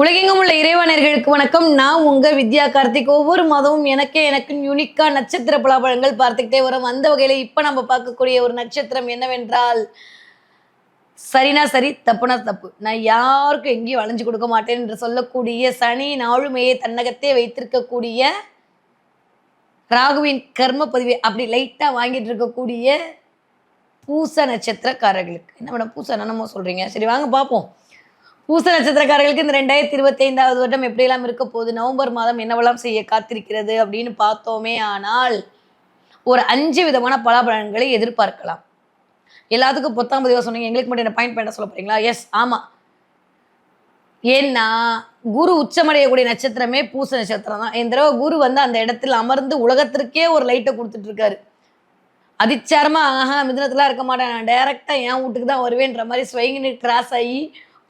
உலகெங்கும் உள்ள இறைவனர்களுக்கு வணக்கம். நான் உங்க வித்யா கார்த்திக். ஒவ்வொரு மாதமும் எனக்கே எனக்கு யூனிக்கா நட்சத்திர பலாபழங்கள் பார்த்துக்கிட்டே வரோம். அந்த வகையில இப்ப நம்ம பார்க்கக்கூடிய ஒரு நட்சத்திரம் என்னவென்றால் சரினா சரி தப்புனா தப்பு. நான் யாருக்கும் எங்கேயும் வளைஞ்சு கொடுக்க மாட்டேன் என்று சொல்லக்கூடிய சனி நாளுமையை தன்னகத்தே வைத்திருக்கக்கூடிய ராகுவின் கர்ம பதிவை அப்படி லைட்டா வாங்கிட்டு இருக்கக்கூடிய பூச நட்சத்திரக்காரர்களுக்கு. என்ன மேடம் பூச? என்னென்னமோ சொல்றீங்க. சரி வாங்க பார்ப்போம். பூச நட்சத்திரக்காரர்களுக்கு இந்த ரெண்டாயிரத்தி இருபத்தி ஐந்தாவது வருடம் எப்படியெல்லாம் இருக்க போகுது? நவம்பர் மாதம் என்னவெல்லாம் செய்ய காத்திருக்கிறது அப்படின்னு பார்த்தோமே ஆனால் ஒரு அஞ்சு விதமான பலாபலன்களை எதிர்பார்க்கலாம். எல்லாத்துக்கும் பொத்தாம் பதிவாக சொன்னீங்க. எங்களுக்கு மட்டும் என்ன பாயிண்ட் பண்ண சொல்ல போறீங்களா? எஸ் ஆமாம் ஏன்னா குரு உச்சமடையக்கூடிய நட்சத்திரமே பூச நட்சத்திரம் தான். இந்த தடவை குரு வந்து அந்த இடத்துல அமர்ந்து உலகத்திற்கே ஒரு லைட்டை கொடுத்துட்டு இருக்காரு அதிச்சாரமா ஆஹா மிதனத்துலாம் இருக்க மாட்டேன். நான் டைரக்டா என் வீட்டுக்கு தான் வருவேன்ற மாதிரி ஸ்வைங்கினு கிராஸ் ஆகி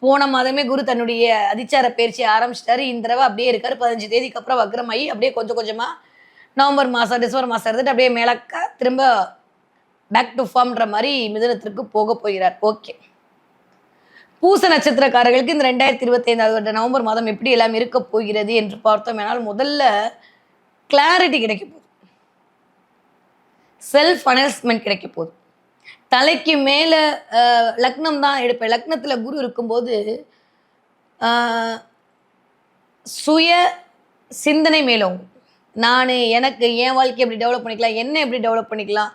போன மாதமே குரு தன்னுடைய அதிச்சார பயிற்சியை ஆரம்பிச்சிட்டாரு. இந்த தடவை அப்படியே இருக்காரு. பதினஞ்சு தேதிக்கு அப்புறம் வக்ரமாயி அப்படியே கொஞ்சம் கொஞ்சமா நவம்பர் மாதம் டிசம்பர் மாதம் இருந்துட்டு அப்படியே மேலக்கா திரும்ப பேக் டு ஃபார்ம்ன்ற மாதிரி மிதனத்திற்கு போக போகிறார். ஓகே பூச நட்சத்திரக்காரர்களுக்கு இந்த ரெண்டாயிரத்தி இருபத்தி ஐந்தாவது வருட நவம்பர் மாதம் எப்படி எல்லாம் இருக்க போகிறது என்று பார்த்தோம் என்னால் முதல்ல கிளாரிட்டி கிடைக்க போகுது. செல்ஃப் அனௌன்ஸ்மெண்ட் கிடைக்க போகுது. தலைக்கு மேலே லக்னம் தான் எடுப்பேன். லக்னத்தில் குரு இருக்கும்போது சுய சிந்தனை மேலோங்கும் நான் எனக்கு என் வாழ்க்கையை எப்படி டெவலப் பண்ணிக்கலாம் என்ன எப்படி டெவலப் பண்ணிக்கலாம்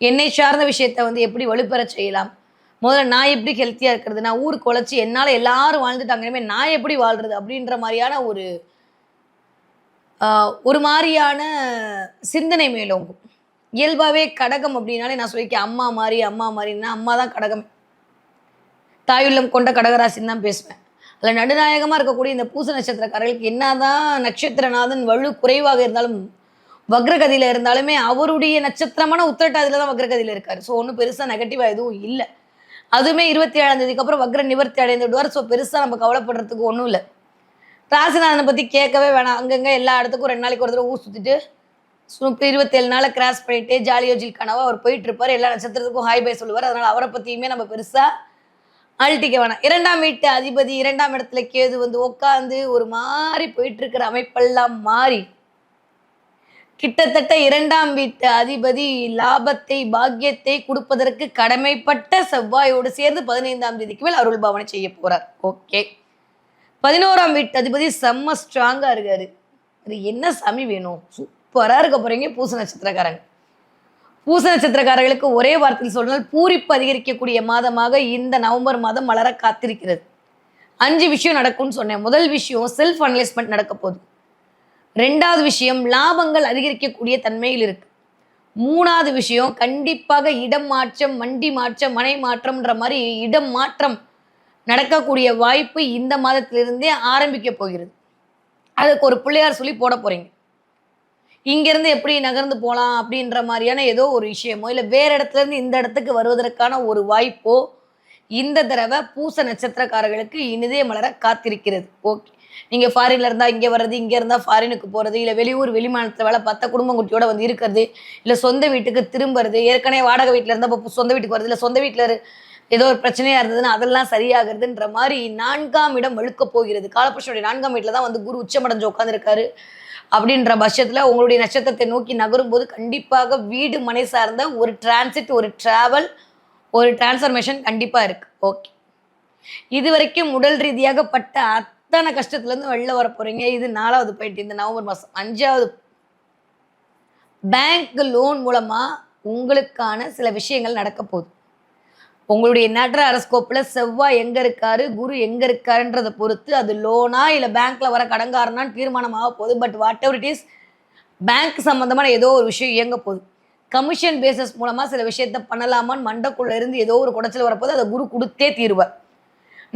என்னை சார்ந்த விஷயத்தை வந்து எப்படி வலுப்பெற செய்யலாம். முதல்ல நான் எப்படி ஹெல்த்தியாக இருக்கிறது நான் ஊருக்கு உழைச்சி என்னால் எல்லாரும் வாழ்ந்துட்டாங்க இனிமேல் நான் எப்படி வாழ்றது அப்படின்ற மாதிரியான ஒரு ஒரு மாதிரியான சிந்தனை மேலோங்கும் இயல்பாகவே கடகம் அப்படின்னாலே நான் சொல்லியிருக்கேன் அம்மா மாதிரி அம்மா மாதிரின்னா அம்மா தான் கடகம். தாயுள்ளம் கொண்ட கடகராசின்னு தான் பேசுவேன். அதில் நடுநாயகமாக இருக்கக்கூடிய இந்த பூச நட்சத்திரக்காரர்களுக்கு என்னதான் நட்சத்திரநாதன் வலு குறைவாக இருந்தாலும் வக்ரகதியில் இருந்தாலுமே அவருடைய நட்சத்திரமான உத்திரட்டாதியில் தான் வக்ரகதியில் இருக்கார். ஸோ ஒன்றும் பெருசாக நெகட்டிவாக எதுவும் இல்லை. அதுவுமே இருபத்தி ஏழாம் தேதிக்கு அப்புறம் வக்ர நிவர்த்தி அடைந்து விடுவார். ஸோ பெருசாக நம்ம கவலைப்படுறதுக்கு ஒன்றும் இல்லை. ராசிநாதனை பற்றி கேட்கவே வேணாம். அங்கங்கே எல்லா இடத்துக்கும் ரெண்டு நாளைக்கு ஒரு தடவை ஊர் சுற்றிட்டு இருபத்தி இருபத்தேழு நாளை கிராஸ் பண்ணிட்டு ஜாலியோ ஜில் கனவா அவர் போயிட்டு இருப்பார் எல்லா நட்சத்திரத்துக்கும் ஹாய் பை சொல்லுவார். அதனால அவரை பற்றியுமே நம்ம பெருசாக அழட்டிக்க வேணாம். இரண்டாம் வீட்டு அதிபதி இரண்டாம் இடத்துல கேது வந்து உட்காந்து ஒரு மாதிரி போயிட்டு இருக்கிற அமைப்பெல்லாம் மாறி கிட்டத்தட்ட இரண்டாம் வீட்டு அதிபதி லாபத்தை பாக்கியத்தை கொடுப்பதற்கு கடமைப்பட்ட செவ்வாயோடு சேர்ந்து பதினைந்தாம் தேதிக்கு மேல் அருள் பாவனை செய்ய போறார். ஓகே பதினோராம் வீட்டு அதிபதி செம்ம ஸ்ட்ராங்கா இருக்காரு. என்ன சாமி வேணும்? சூப்பரா இருக்க போறீங்க பூச நட்சத்திரக்காரங்க. பூச நட்சத்திரக்காரர்களுக்கு ஒரே வார்த்தையில் சொன்னால் பூரிப்பு அதிகரிக்கக்கூடிய மாதமாக இந்த நவம்பர் மாதம் மலர காத்திருக்கிறது. அஞ்சு விஷயம் நடக்கும்னு சொன்னேன். முதல் விஷயம் செல்ஃப் அனலைஸ்மெண்ட் நடக்க போகுது. ரெண்டாவது விஷயம் லாபங்கள் அதிகரிக்கக்கூடிய தன்மையில் இருக்கு. மூணாவது விஷயம் கண்டிப்பாக இடம் மாற்றம் வண்டி மாற்றம் மனை மாற்றம்ன்ற மாதிரி இடம் மாற்றம் நடக்கக்கூடிய வாய்ப்பு இந்த மாதத்திலிருந்தே ஆரம்பிக்க போகிறது. அதுக்கு ஒரு பிள்ளையார் சொல்லி போட போகிறீங்க இங்கிருந்து எப்படி நகர்ந்து போகலாம் அப்படின்ற மாதிரியான ஏதோ ஒரு விஷயமோ இல்லை வேற இடத்துலேருந்து இந்த இடத்துக்கு வருவதற்கான ஒரு வாய்ப்போ இந்த தடவை பூச நட்சத்திரக்காரர்களுக்கு இனிதே மலர காத்திருக்கிறது. ஓகே. நீங்கள் ஃபாரின்ல இருந்தால் இங்கே வர்றது இங்கே இருந்தால் ஃபாரினுக்கு போகிறது இல்லை வெளியூர் வெளிமாநிலத்தில் வேலை பத்த குடும்பம் குட்டியோட வந்து இருக்கிறது இல்லை சொந்த வீட்டுக்கு திரும்புறது ஏற்கனவே வாடகை வீட்டில் இருந்தால் இப்போ சொந்த வீட்டுக்கு வருது இல்லை சொந்த வீட்டில் ஏதோ ஒரு பிரச்சனையாக இருந்ததுன்னா அதெல்லாம் சரியாகிறதுன்ற மாதிரி நான்காம் இடம் வழுக்க போகிறது. காலபுருஷனுடைய நான்காம் வீட்டில் தான் வந்து குரு உச்சமடைஞ்சு உட்காந்துருக்காரு அப்படின்ற பட்சத்தில் உங்களுடைய நட்சத்திரத்தை நோக்கி நகரும் போது கண்டிப்பாக வீடு மனை சார்ந்த ஒரு டிரான்சிட் ஒரு டிராவல் ஒரு டிரான்ஸ்ஃபர்மேஷன் கண்டிப்பாக இருக்கு. ஓகே இது வரைக்கும் உடல் ரீதியாக பட்ட அத்தனை கஷ்டத்துலேருந்து வெளில வர போறீங்க. இது நாலாவது போயிட்டு இந்த நவம்பர் மாதம் அஞ்சாவது பேங்க் லோன் மூலமாக உங்களுக்கான சில விஷயங்கள் நடக்க போகுது. உங்களுடைய நட்ர அரஸ்கோப்பில் செவ்வாய் எங்கே இருக்காரு குரு எங்கே இருக்காருன்றதை பொறுத்து அது லோனா இல்லை பேங்க்கில் வர கடங்காரனான்னு தீர்மானம் ஆக போகுது. But whatever it is bank சம்மந்தமான ஏதோ ஒரு விஷயம் இயங்க போகுது. கமிஷன் பேசஸ் மூலமாக சில விஷயத்த பண்ணலாமான்னு மண்டக்குள்ளே இருந்து ஏதோ ஒரு குடைச்சல் வரப்போது அதை குரு கொடுத்தே தீருவார்.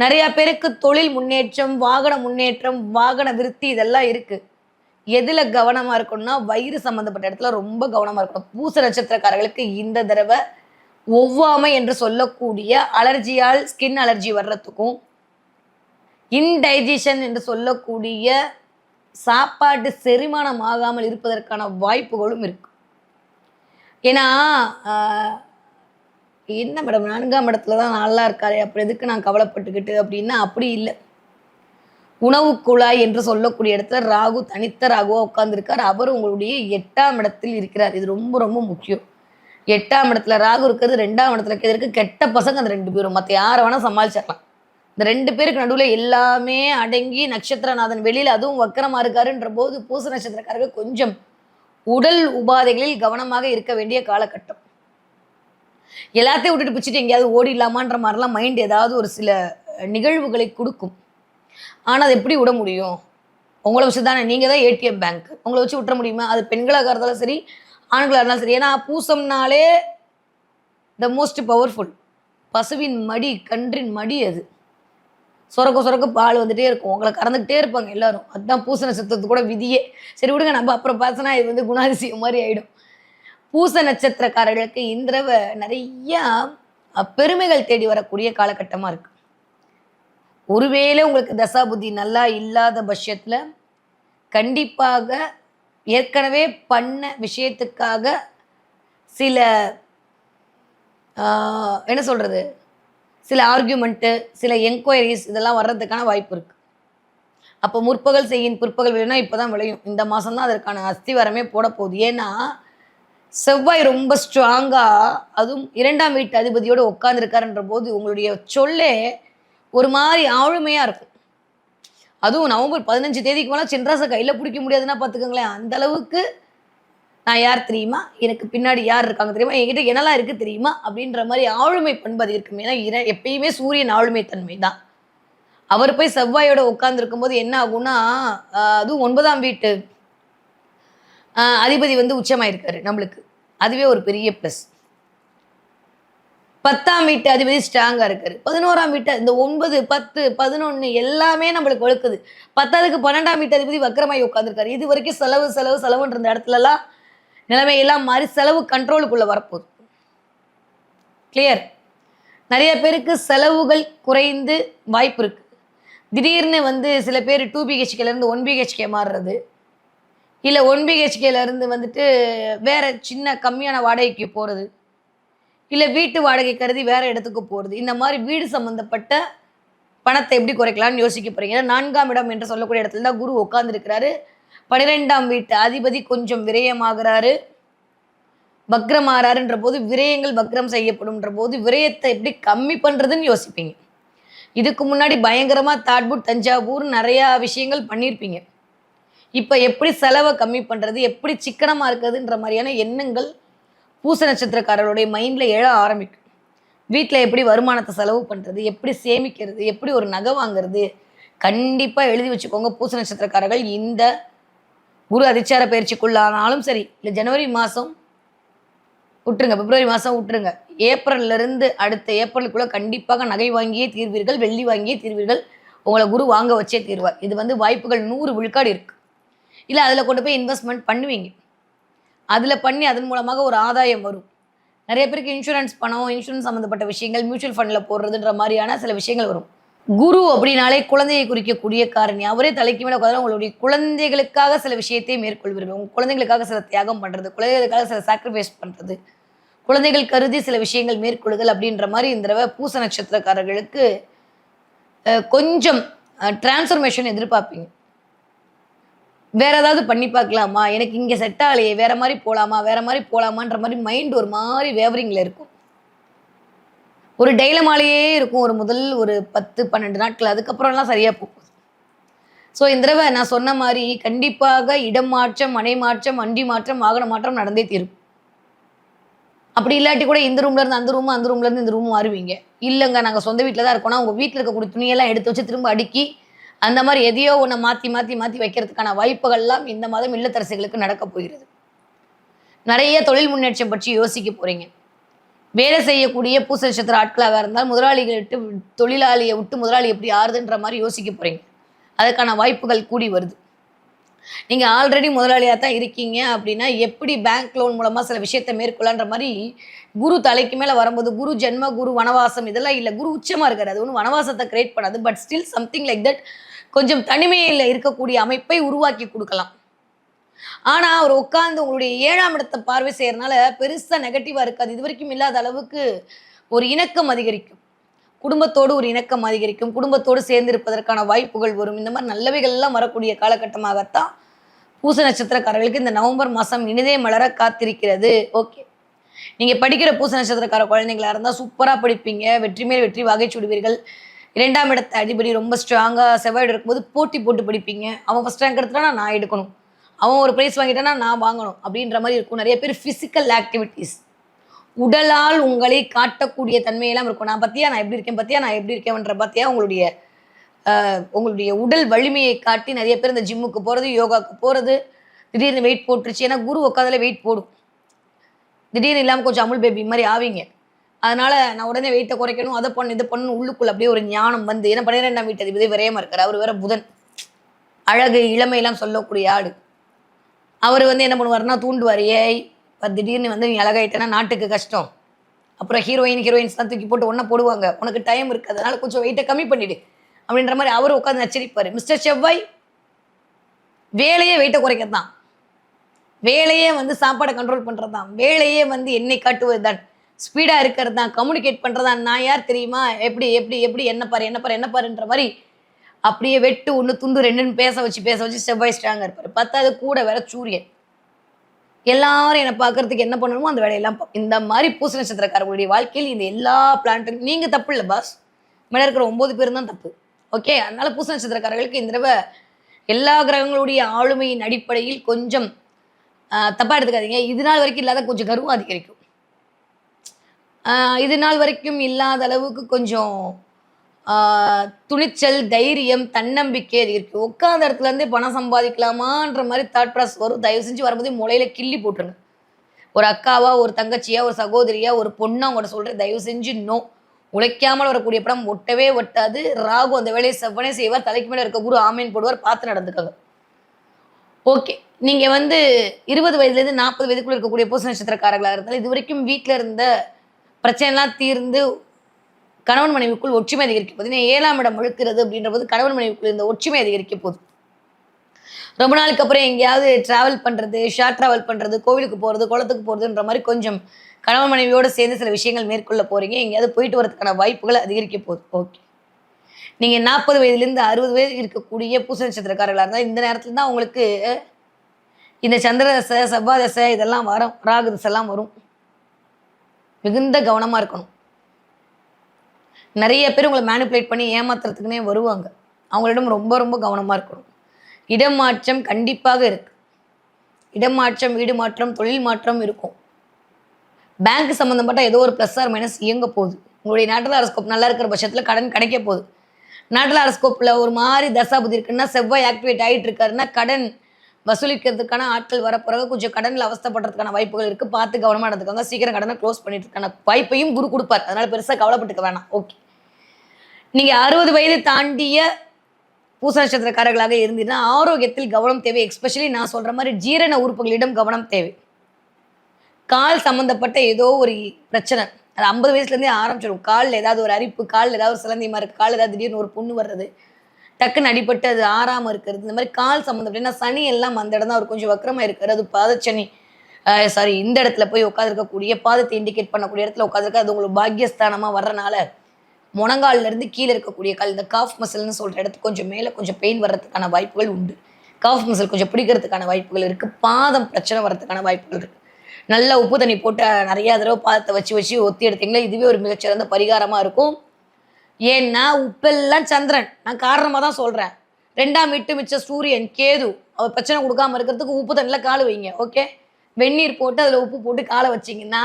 நிறையா பேருக்கு தொழில் முன்னேற்றம் வாகன முன்னேற்றம் வாகன விருத்தி இதெல்லாம் இருக்குது எதில் கவனமாக இருக்கணும்னா வயிறு சம்மந்தப்பட்ட இடத்துல ரொம்ப கவனமாக இருக்கணும். பூச நட்சத்திரக்காரர்களுக்கு இந்த தடவை ஒவ்வாமை என்று சொல்லக்கூடிய அலர்ஜியால் ஸ்கின் அலர்ஜி வர்றதுக்கும் இன்டைஜஷன் என்று சொல்லக்கூடிய சாப்பாட்டு செரிமானம் ஆகாமல் இருப்பதற்கான வாய்ப்புகளும் இருக்கு. ஏன்னா என்ன மேடம் நான்காம் இடத்துல தான் நல்லா இருக்காரு அப்புறம் எதுக்கு நான் கவலைப்பட்டுக்கிட்டு அப்படின்னா அப்படி இல்லை. உணவு குழாய் என்று சொல்லக்கூடிய இடத்துல ராகு தனித்த ராகுவாக உட்கார்ந்துருக்கார். அவர் உங்களுடைய எட்டாம் இடத்தில் இருக்கிறார். இது ரொம்ப ரொம்ப முக்கியம். எட்டாம் இடத்துல ராகு இருக்கிறது ரெண்டாம் இடத்துல கேது இருக்கு. கெட்ட பசங்க அந்த ரெண்டு பேரும். மற்ற யாரை வேணால் சமாளிச்சிடலாம் இந்த ரெண்டு பேருக்கு நடுவில் எல்லாமே அடங்கி நட்சத்திரநாதன் வெளியில் அதுவும் வக்கரமாக இருக்காருன்ற போது பூச நட்சத்திரக்காரர்கள் கொஞ்சம் உடல் உபாதைகளில் கவனமாக இருக்க வேண்டிய காலகட்டம். எல்லாத்தையும் விட்டுட்டு பிடிச்சிட்டு எங்கேயாவது ஓடிடலாமான்ற மாதிரிலாம் மைண்ட் ஏதாவது ஒரு சில நிகழ்வுகளை கொடுக்கும். ஆனால் அது எப்படி விட முடியும்? உங்களை வச்சு தானே நீங்கள் தான் ஏடிஎம் பேங்க் உங்களை வச்சு விட்டுற முடியுமா? அது பெண்களாக இருந்தாலும் சரி ஆண்களாக இருந்தாலும் சரி. ஏன்னா பூசம்னாலே த மோஸ்ட் பவர்ஃபுல் பசுவின் மடி கன்றின் மடி அது. சொரக்க சொரக்க பால் வந்துட்டே இருக்கும். உங்களை கறந்துக்கிட்டே இருப்பாங்க எல்லாரும். அதுதான் பூச நட்சத்திரத்து கூட விதியே. சரி விடுங்க. நம்ம அப்புறம் பேசினா இது வந்து குணாதிசயம் மாதிரி ஆகிடும் பூச நட்சத்திரக்காரர்களுக்கு இந்திரவ நிறையா பெருமைகள் தேடி வரக்கூடிய காலகட்டமாக இருக்கு. ஒருவேளை உங்களுக்கு தசாபுத்தி நல்லா இல்லாத பட்சத்தில் கண்டிப்பாக ஏற்கனவே பண்ண விஷயத்துக்காக சில என்ன சொல்கிறது சில ஆர்கியூமெண்ட்டு சில என்கொயரிஸ் இதெல்லாம் வர்றதுக்கான வாய்ப்பு இருக்குது அப்போ முற்பகல் செய்யின் பிற்பகல் விளையும்னா இப்போதான் விளையும். இந்த மாதம் தான் அதற்கான அஸ்திவாரமே போட போகுது. ஏன்னா செவ்வாய் ரொம்ப ஸ்ட்ராங்காக அதுவும் இரண்டாம் வீட்டு அதிபதியோடு உட்காந்துருக்காருன்ற போது உங்களுடைய சொல்லே ஒரு மாதிரி ஆளுமையாக இருக்கும். அதுவும் நவம்பர் பதினஞ்சு தேதிக்கு மேலே சின்ராசை கையில் பிடிக்க முடியாதுன்னா பார்த்துக்கோங்களேன். அந்த அளவுக்கு நான் யார் தெரியுமா? எனக்கு பின்னாடி யார் இருக்காங்க தெரியுமா? என்கிட்ட என்னெல்லாம் இருக்குது தெரியுமா? அப்படின்ற மாதிரி ஆளுமை பண்பு அது இருக்கும் ஏன்னா இர- எப்பயுமே சூரியன் ஆளுமை தன்மை தான். அவர் போய் செவ்வாயோட உட்காந்துருக்கும் போது என்ன ஆகும்னா அதுவும் ஒன்பதாம் வீட்டு அதிபதி வந்து உச்சமாயிருக்காரு நம்மளுக்கு. அதுவே ஒரு பெரிய ப்ளஸ் பத்தாம் வீட்டு அதிபதி ஸ்ட்ராங்காக இருக்காரு. பதினோராம் வீட்டு இந்த ஒன்பது பத்து பதினொன்று எல்லாமே நம்மளுக்கு ஒழுக்குது பத்தாவதுக்கு பன்னெண்டாம் வீட்டு அதிபதி வக்கரமாய் உட்காந்துருக்காரு இது வரைக்கும் செலவு செலவு செலவுன்ற இந்த இடத்துலலாம் நிலைமையெல்லாம் மாறி செலவு கண்ட்ரோலுக்குள்ளே வரப்போகுது. கிளியர் நிறைய பேருக்கு செலவுகள் குறைந்து வாய்ப்பு இருக்கு. திடீர்னு வந்து சில பேர் டூ பிஹெச்கேலேருந்து ஒன் பிஹெச்கே மாறுறது. இல்லை ஒன் இருந்து வந்துட்டு வேற சின்ன கம்மியான வாடகைக்கு போகிறது இல்லை வீட்டு வாடகை கருதி வேற இடத்துக்கு போகிறது இந்த மாதிரி வீடு சம்மந்தப்பட்ட பணத்தை எப்படி குறைக்கலாம்னு யோசிக்க போறீங்க. ஏன்னா நான்காம் இடம் என்று சொல்லக்கூடிய இடத்துல தான் குரு உட்கார்ந்துருக்கிறாரு. பன்னிரெண்டாம் வீட்டு அதிபதி கொஞ்சம் விரயமாகிறாரு. வக்ரமாறாருன்ற போது விரயங்கள் வக்ரம் செய்யப்படும்ன்ற போது விரயத்தை எப்படி கம்மி பண்றதுன்னு யோசிப்பீங்க. இதுக்கு முன்னாடி பயங்கரமா தாட்பூட் தஞ்சாவூர் நிறையா விஷயங்கள் பண்ணியிருப்பீங்க இப்போ எப்படி செலவை கம்மி பண்றது எப்படி சிக்கனமா இருக்கிறதுன்ற மாதிரியான எண்ணங்கள் பூச நட்சத்திரக்காரர்களுடைய மைண்டில் எழ ஆரம்பிக்கும். வீட்டில் எப்படி வருமானத்தை செலவு பண்ணுறது எப்படி சேமிக்கிறது எப்படி ஒரு நகை வாங்குறது கண்டிப்பாக எழுதி வச்சுக்கோங்க பூச நட்சத்திரக்காரர்கள். இந்த குரு அதிச்சார பயிற்சிக்குள்ளானாலும் சரி இல்லை ஜனவரி மாதம் விட்டுருங்க பிப்ரவரி மாதம் விட்டுருங்க ஏப்ரல்லேருந்து அடுத்த ஏப்ரலுக்குள்ளே கண்டிப்பாக நகை வாங்கியே தீர்வீர்கள் வெள்ளி வாங்கியே தீர்வீர்கள். உங்களை குரு வாங்க வச்சே தீர்வார். இது வந்து வாய்ப்புகள் நூறு விழுக்காடு இருக்குது இல்லை அதில் கொண்டு போய் இன்வெஸ்ட்மெண்ட் பண்ணுவீங்க. அதில் பண்ணி அதன் மூலமாக ஒரு ஆதாயம் வரும். நிறைய பேருக்கு இன்சூரன்ஸ் பணம் இன்சூரன்ஸ் சம்மந்தப்பட்ட விஷயங்கள் மியூச்சுவல் ஃபண்டில் போடுறதுன்ற மாதிரியான சில விஷயங்கள் வரும். குரு அப்படின்னாலே குழந்தையை குறிக்கக்கூடிய காரணி. அவரே தலைக்கு மேலே உட்காந்து உங்களுடைய குழந்தைகளுக்காக சில விஷயத்தை மேற்கொள்வீர்கள் உங்கள் குழந்தைகளுக்காக சில தியாகம் பண்ணுறது குழந்தைகளுக்காக சில சாக்ரிஃபைஸ் பண்ணுறது குழந்தைகள் கருதி சில விஷயங்கள் மேற்கொள்ளுதல் அப்படின்ற மாதிரி இந்த தடவை பூச நட்சத்திரக்காரர்களுக்கு கொஞ்சம் டிரான்ஸ்ஃபர்மேஷன் எதிர்பார்ப்பீங்க. வேற ஏதாவது பண்ணி பார்க்கலாமா? எனக்கு இங்கே செட் ஆகலையே வேற மாதிரி போகலாமா வேற மாதிரி போகலாமான்ற மாதிரி மைண்ட் ஒரு மாதிரி வேவரிங்கில் இருக்கும். ஒரு டைலமாலேயே இருக்கும். ஒரு முதல் ஒரு பத்து பன்னெண்டு நாட்கள். அதுக்கப்புறம்லாம் சரியாக போகும் ஸோ இந்த தடவை நான் சொன்ன மாதிரி கண்டிப்பாக இடம் மாற்றம் மனை மாற்றம் வண்டி மாற்றம் வாகன மாற்றம் நடந்தே தீரும். அப்படி இல்லாட்டி கூட இந்த ரூம்ல இருந்து அந்த ரூம் அந்த ரூம்ல இருந்து இந்த ரூம் மாறுவீங்க. இல்லைங்க நாங்கள் சொந்த வீட்டில் தான் இருக்கோம்னா உங்கள் வீட்டில் இருக்கக்கூடிய துணியெல்லாம் எடுத்து வச்சு திரும்ப அடுக்கி அந்த மாதிரி எதையோ ஒன்று மாற்றி மாற்றி மாற்றி வைக்கிறதுக்கான வாய்ப்புகள்லாம் இந்த மாதம் இல்லத்தரசிகளுக்கு நடக்க போகிறது. நிறைய தொழில் முன்னேற்றம் பற்றி யோசிக்க போகிறீங்க வேலை செய்யக்கூடிய பூச நட்சத்திர ஆட்களாக இருந்தால் முதலாளிகளை விட்டு தொழிலாளியை விட்டு முதலாளி எப்படி ஆறுதுன்ற மாதிரி யோசிக்க போகிறீங்க அதுக்கான வாய்ப்புகள் கூடி வருது. நீங்கள் ஆல்ரெடி முதலாளியாக தான் இருக்கீங்க அப்படின்னா எப்படி பேங்க் லோன் மூலமாக சில விஷயத்தை மேற்கொள்ளன்ற மாதிரி குரு தலைக்கு மேலே வரும்போது குரு ஜென்ம குரு வனவாசம் இதெல்லாம் இல்லை. குரு உச்சமாக இருக்காது அது ஒன்றும் வனவாசத்தை கிரியேட் பண்ணாது. But still something like that கொஞ்சம் தனிமையில் இருக்கக்கூடிய அமைப்பை உருவாக்கி கொடுக்கலாம். ஆனால் அவர் உட்கார்ந்து உங்களுடைய ஏழாம் இடத்தை பார்வை செய்கிறனால பெருசாக நெகட்டிவாக இருக்காது. இது வரைக்கும் இல்லாத அளவுக்கு ஒரு இணக்கம் அதிகரிக்கும். குடும்பத்தோடு ஒரு இணக்கம் அதிகரிக்கும். குடும்பத்தோடு சேர்ந்து இருப்பதற்கான வாய்ப்புகள் வரும். இந்த மாதிரி நல்லவைகள்லாம் வரக்கூடிய காலகட்டமாகத்தான் பூச நட்சத்திரக்காரர்களுக்கு இந்த நவம்பர் மாதம் இனிதே மலர காத்திருக்கிறது. ஓகே. நீங்கள் படிக்கிற பூச நட்சத்திரக்கார குழந்தைங்களா இருந்தால் சூப்பராக படிப்பீங்க. வெற்றி மேல் வெற்றி வகை சுடுவீர்கள். இரண்டாம் இடத்த அதிபதி ரொம்ப ஸ்ட்ராங்காக செவ்வாய்டு இருக்கும்போது போட்டி போட்டு படிப்பீங்க. அவன் ஃபஸ்ட் ரேங்க் எடுத்துட்டானா நான் எடுக்கணும். அவன் ஒரு ப்ரைஸ் வாங்கிட்டானா நான் வாங்கணும். அப்படின்ற மாதிரி இருக்கும். நிறைய பேர் ஃபிசிக்கல் ஆக்டிவிட்டீஸ் உடலால் உங்களை காட்டக்கூடிய தன்மையெல்லாம் இருக்கும். நான் பத்தியா நான் எப்படி இருக்கேன் பத்தியா நான் எப்படி இருக்கேன்ற பற்றியா உங்களுடைய உங்களுடைய உடல் வலிமையை காட்டி நிறைய பேர் இந்த ஜிம்முக்கு போகிறது யோகாவுக்கு போகிறது திடீர்னு வெயிட் போட்டுருச்சு. ஏன்னா குரு உட்காந்துல வெயிட் போடும். திடீர்னு இல்லாமல் கொஞ்சம் அமுல் பேபி மாதிரி ஆவீங்க. அதனால நான் உடனே வெயிட்டை குறைக்கணும் அதை பண்ணு இது பண்ணு உள்ளுக்குள்ள அப்படியே ஒரு ஞானம் வந்து ஏன்னா பன்னிரெண்டாம் வீட்டு அதிபதி விரயமா இருக்காரு. அவர் வேற புதன். அழகு இளமையெல்லாம் சொல்லக்கூடிய ஆடு அவர் வந்து என்ன பண்ணுவாருன்னா தூண்டுவார். ஏய் இப்போ திடீர்னு வந்து நீ அழகாயிட்டேன்னா நாட்டுக்கு கஷ்டம். அப்புறம் ஹீரோயின் ஹீரோயின்ஸ் தான் தூக்கி போட்டு ஒன்றா போடுவாங்க. உனக்கு டைம் இருக்குது அதனால கொஞ்சம் வெயிட்டை கம்மி பண்ணிடு. அப்படின்ற மாதிரி அவர் உட்காந்து நச்சரிப்பார். மிஸ்டர் செவ்வாய் வேலையே வெயிட்டை குறைக்கிறது தான். வேலையே வந்து சாப்பாடை கண்ட்ரோல் பண்ணுறது தான். வேலையே வந்து என்னை காட்டுவது தான். ஸ்பீடாக இருக்கிறது தான் கம்யூனிகேட் பண்ணுறதா நான் யார் தெரியுமா? எப்படி எப்படி எப்படி என்ன பாரு என்ன பாரு என்ன பாருன்ற மாதிரி அப்படியே வெட்டு ஒன்று துண்டு ரெண்டுன்னு பேச வச்சு பேச வச்சு செவ்வாய் ஸ்ட்ராங்காக இருப்பார். பத்தாவது கூட வேற சூரியன். எல்லாரும் என்னை பார்க்கறதுக்கு என்ன பண்ணணுமோ அந்த வேலையெல்லாம் இந்த மாதிரி பூச நட்சத்திரக்காரர்களுடைய வாழ்க்கையில் இந்த எல்லா பிளான்ட்டும் நீங்கள் தப்பு இல்லை பாஸ் மேலே இருக்கிற ஒம்பது பேரும் தான் தப்பு. ஓகே அதனால பூச நட்சத்திரக்காரர்களுக்கு இந்த தடவை எல்லா கிரகங்களுடைய ஆளுமையின் அடிப்படையில் கொஞ்சம் தப்பாக எடுத்துக்காதீங்க. இது நாள் வரைக்கும் இல்லாத கொஞ்சம் கர்வம் அதிகரிக்கும். இது நாள் வரைக்கும் இல்லாத அளவுக்கு கொஞ்சம் துணிச்சல் தைரியம் தன்னம்பிக்கை அதிகரிக்கும் உட்காந்த இடத்துல இருந்தே பணம் சம்பாதிக்கலாமான்ற மாதிரி தாட் ப்ராசஸ் வரும். தயவு செஞ்சு வரும்போது முளையில் கிள்ளி போட்டுருங்க. ஒரு அக்காவா ஒரு தங்கச்சியா ஒரு சகோதரியா ஒரு பொண்ணா உங்கள்கிட்ட சொல்கிறேன் தயவு செஞ்சு நோ உழைக்காமல் வரக்கூடிய படம் ஒட்டவே ஒட்டாது. ராகு அந்த வேலையை செவ்வனே செய்வார். தலைக்கு மேலே இருக்க குரு ஆமீன் போடுவார். பார்த்து நடந்துக்காங்க. ஓகே நீங்கள் வந்து இருபது வயதுலேருந்து நாற்பது வயதுக்குள்ளே இருக்கக்கூடிய பூச நட்சத்திரக்காரர்களாக இருந்தாலும் இது வரைக்கும் வீட்டில் இருந்த பிரச்சனைலாம் தீர்ந்து கணவன் மனைவிக்குள் ஒற்றுமை அதிகரிக்க போகுது. ஏன்னா ஏழாம் இடம் முழுக்கிறது அப்படின்ற போது கணவன் மனைவிக்குள் இந்த ஒற்றுமை அதிகரிக்க போகுது. ரொம்ப நாளுக்கு அப்புறம் எங்கேயாவது டிராவல் பண்ணுறது ஷார்ட் ட்ராவல் பண்ணுறது கோவிலுக்கு போகிறது குளத்துக்கு போகிறதுன்ற மாதிரி கொஞ்சம் கணவன் மனைவியோடு சேர்ந்து சில விஷயங்கள் மேற்கொள்ள போகிறீங்க எங்கேயாவது போயிட்டு வரதுக்கான வாய்ப்புகள் அதிகரிக்க போகுது. ஓகே நீங்கள் நாற்பது வயதுலேருந்து அறுபது வயது இருக்கக்கூடிய பூச நட்சத்திரக்காரர்களாக இருந்தால் இந்த நேரத்தில் தான் உங்களுக்கு இந்த சந்திர தசை இதெல்லாம் வரும். ராகு வரும். மிகுந்த கவனமாக இருக்கணும். நிறைய பேர் உங்களை மேனிப்புலேட் பண்ணி ஏமாத்துறதுக்குனே வருவாங்க. அவங்களிடம் ரொம்ப ரொம்ப கவனமாக இருக்கணும். இடம் மாற்றம் கண்டிப்பாக இருக்கு. இடம் மாற்றம் வீடு மாற்றம் தொழில் மாற்றம் இருக்கும். பேங்க் சம்மந்தப்பட்ட ஏதோ ஒரு ப்ளஸ் ஆர் மைனஸ் இயங்க போகுது. உங்களுடைய நாட்டில் அரஸ்கோப் நல்லா இருக்கிற பட்சத்தில் கடன் கிடைக்க போகுது. நாட்டில் அரஸ்கோப்பில் ஒரு மாதிரி தசாபுதி இருக்குன்னா செவ்வாய் ஆக்டிவேட் ஆகிட்டு இருக்காருன்னா கடன் வசூலிக்கிறதுக்கான ஆட்கள் வர பிறகு கொஞ்சம் கடனில் அவஸ்தைப்படுறதுக்கான வாய்ப்புகள் இருக்குது பார்த்து கவனமாக நடந்துக்கோங்க. சீக்கிரம் கடனை க்ளோஸ் பண்ணிட்டுருக்கான வாய்ப்பையும் குரு கொடுப்பார். அதனால பெருசாக கவலைப்பட்டுக்க வேணாம். ஓகே நீங்கள் அறுபது வயது தாண்டிய பூச நட்சத்திரக்காரர்களாக இருந்தீங்கன்னா ஆரோக்கியத்தில் கவனம் தேவை. எஸ்பெஷலி நான் சொல்ற மாதிரி ஜீரண உறுப்புகளிடம் கவனம் தேவை. கால் சம்மந்தப்பட்ட ஏதோ ஒரு பிரச்சனை. அது ஐம்பது வயசுலேருந்தே ஆரம்பிச்சிடும் காலில் ஏதாவது ஒரு அரிப்பு காலில் ஏதாவது ஒரு சிலந்தியமாக இருக்குது காலில் ஏதாவது திடீர்னு ஒரு புண்ணு வர்றது. டக்குன்னு அடிபட்டு அது ஆறாமல் இருக்கிறது. இந்த மாதிரி கால் சம்மந்தம் அப்படின்னா சனி எல்லாம் அந்த இடம் தான் அவர் கொஞ்சம் வக்கரமாக இருக்கிறது அது பாதச்சனி. சாரி இந்த இடத்துல போய் உட்காந்துருக்கக்கூடிய பாதத்தை இண்டிகேட் பண்ணக்கூடிய இடத்துல உட்காந்துருக்க அது உங்களுக்கு பாக்கியஸ்தானமாக வர்றனால முணங்கால்லேருந்து கீழே இருக்கக்கூடிய கால் இந்த காஃப் மசில்னு சொல்கிற இடத்துக்கு கொஞ்சம் மேலே கொஞ்சம் பெயின் வர்றதுக்கான வாய்ப்புகள் உண்டு. காஃப் மசில் கொஞ்சம் பிடிக்கிறதுக்கான வாய்ப்புகள் இருக்குது பாதம் பிரச்சனை வர்றதுக்கான வாய்ப்புகள் இருக்குது நல்லா உப்பு தண்ணி போட்டு நிறையா தடவை பாதத்தை வச்சு வச்சு ஒத்தி எடுத்தீங்களா இதுவே ஒரு மிகச்சிறந்த பரிகாரமாக இருக்கும். ஏன்னா உப்பெல்லாம் சந்திரன். நான் காரணமாக தான் சொல்கிறேன் ரெண்டாம் விட்டு மிச்ச சூரியன் கேது அவர் பிரச்சனை கொடுக்காம இருக்கிறதுக்கு உப்பு தண்ணியில் கால் வைங்க ஓகே? வெந்நீர் போட்டு அதில் உப்பு போட்டு காலை வச்சிங்கன்னா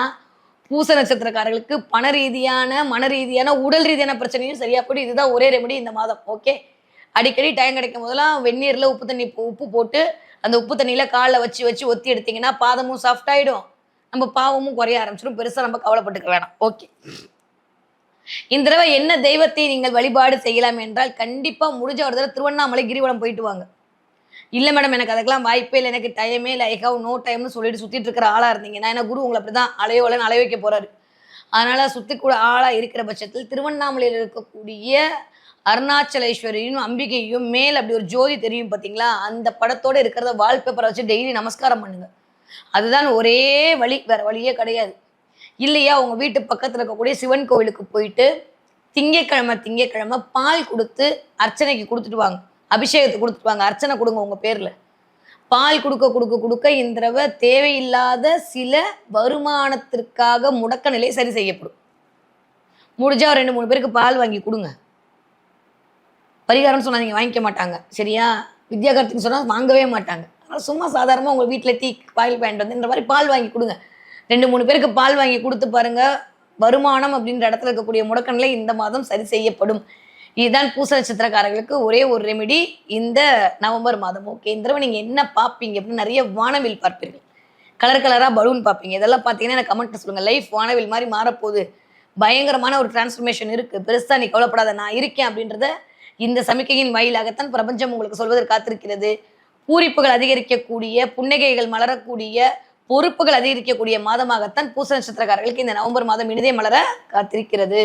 பூச நட்சத்திரக்காரர்களுக்கு பண ரீதியான மன ரீதியான உடல் ரீதியான பிரச்சனையும் சரியா போய் இதுதான் ஒரே ரெமெடி இந்த மாதம் ஓகே? அடிக்கடி டைம் கிடைக்கும் போதெல்லாம் வெந்நீரில் உப்பு தண்ணி உப்பு போட்டு அந்த உப்பு தண்ணியில் காலில் வச்சு வச்சு ஒத்தி எடுத்தீங்கன்னா பாதமும் சாஃப்ட் ஆகிடும் நம்ம பாவமும் குறைய ஆரம்பிச்சிடும் பெருசாக நம்ம கவலைப்பட்டுக்க வேணாம் ஓகே? இந்த தடவை என்ன தெய்வத்தை நீங்கள் வழிபாடு செய்யலாம் என்றால் கண்டிப்பாக முடிஞ்ச ஒரு தடவை திருவண்ணாமலை கிரிவலம் போயிட்டு வாங்க இல்லை மேடம் எனக்கு அதுக்கெல்லாம் வாய்ப்பே இல்லை. எனக்கு டைமே இல்லை. ஐ ஹவ் நோ டைம்னு சொல்லிட்டு சுற்றிட்டு இருக்கிற ஆளா இருந்தீங்கன்னா ஏன்னா குரு உங்களை அப்படிதான் அலையோலன்னு அலைய வைக்க போகிறாரு அதனால் சுற்றிக்கூட ஆளாக இருக்கிற பட்சத்தில் திருவண்ணாமலையில் இருக்கக்கூடிய அருணாச்சலேஸ்வரியும் அம்பிகையும் மேல் அப்படி ஒரு ஜோதி தெரியும் பார்த்தீங்களா அந்த படத்தோட இருக்கிறத வால்பேப்பரை வச்சு டெய்லி நமஸ்காரம் பண்ணுங்க. அதுதான் ஒரே வழி. வேறு வழியே கிடையாது. இல்லையா உங்கள் வீட்டு பக்கத்தில் இருக்கக்கூடிய சிவன் கோவிலுக்கு போயிட்டு திங்கக்கிழமை திங்கக்கிழமை பால் கொடுத்து அர்ச்சனைக்கு கொடுத்துட்டு வாங்க. அபிஷேகத்தை கொடுத்துட்டு வாங்க. அர்ச்சனை கொடுங்க உங்கள் பேரில். பால் கொடுக்க கொடுக்க கொடுக்க இந்த தடவை தேவையில்லாத சில வருமானத்திற்காக முடக்க நிலை சரி செய்யப்படும். முடிஞ்சா ரெண்டு மூணு பேருக்கு பால் வாங்கி கொடுங்க. பரிகாரம்னு சொன்னால் நீங்கள் வாங்கிக்க மாட்டாங்க. சரியா? வித்யாகரத்துக்கு சொன்னால் வாங்கவே மாட்டாங்க. ஆனால் சும்மா சாதாரணமாக உங்கள் வீட்டில் டீ பால் வாங்கிட்டு வந்து இந்த மாதிரி பால் வாங்கி கொடுங்க. ரெண்டு மூணு பேருக்கு பால் வாங்கி கொடுத்து பாருங்க. வருமானம் அப்படின்ற இடத்துல இருக்கக்கூடிய முடக்கநிலை இந்த மாதம் சரி செய்யப்படும். இதுதான் பூச நட்சத்திரக்காரர்களுக்கு ஒரே ஒரு ரெமெடி இந்த நவம்பர் மாதம் ஓகே இந்த தடவை நீங்கள் என்ன பார்ப்பீங்க அப்படின்னு நிறைய வானவில் பார்ப்பீர்கள். கலர் கலராக பலூன் பார்ப்பீங்க. இதெல்லாம் பார்த்தீங்கன்னா எனக்கு கமெண்ட் சொல்லுங்க. லைஃப் வானவில் மாதிரி மாறப்போகுது. பயங்கரமான ஒரு டிரான்ஸ்ஃபர்மேஷன் இருக்குது பெருசாக நீ கவலைப்படாத நான் இருக்கேன் அப்படின்றத இந்த சமிக்கையின் வாயிலாகத்தான் பிரபஞ்சம் உங்களுக்கு சொல்வதற்கு காத்திருக்கிறது. பூரிப்புகள் அதிகரிக்கக்கூடிய புன்னகைகள் மலரக்கூடிய பொறுப்புகள் அதிகரிக்கக்கூடிய மாதமாகத்தான் பூச நட்சத்திரக்காரர்களுக்கு இந்த நவம்பர் மாதம் இனிதே மலர காத்திருக்கிறது.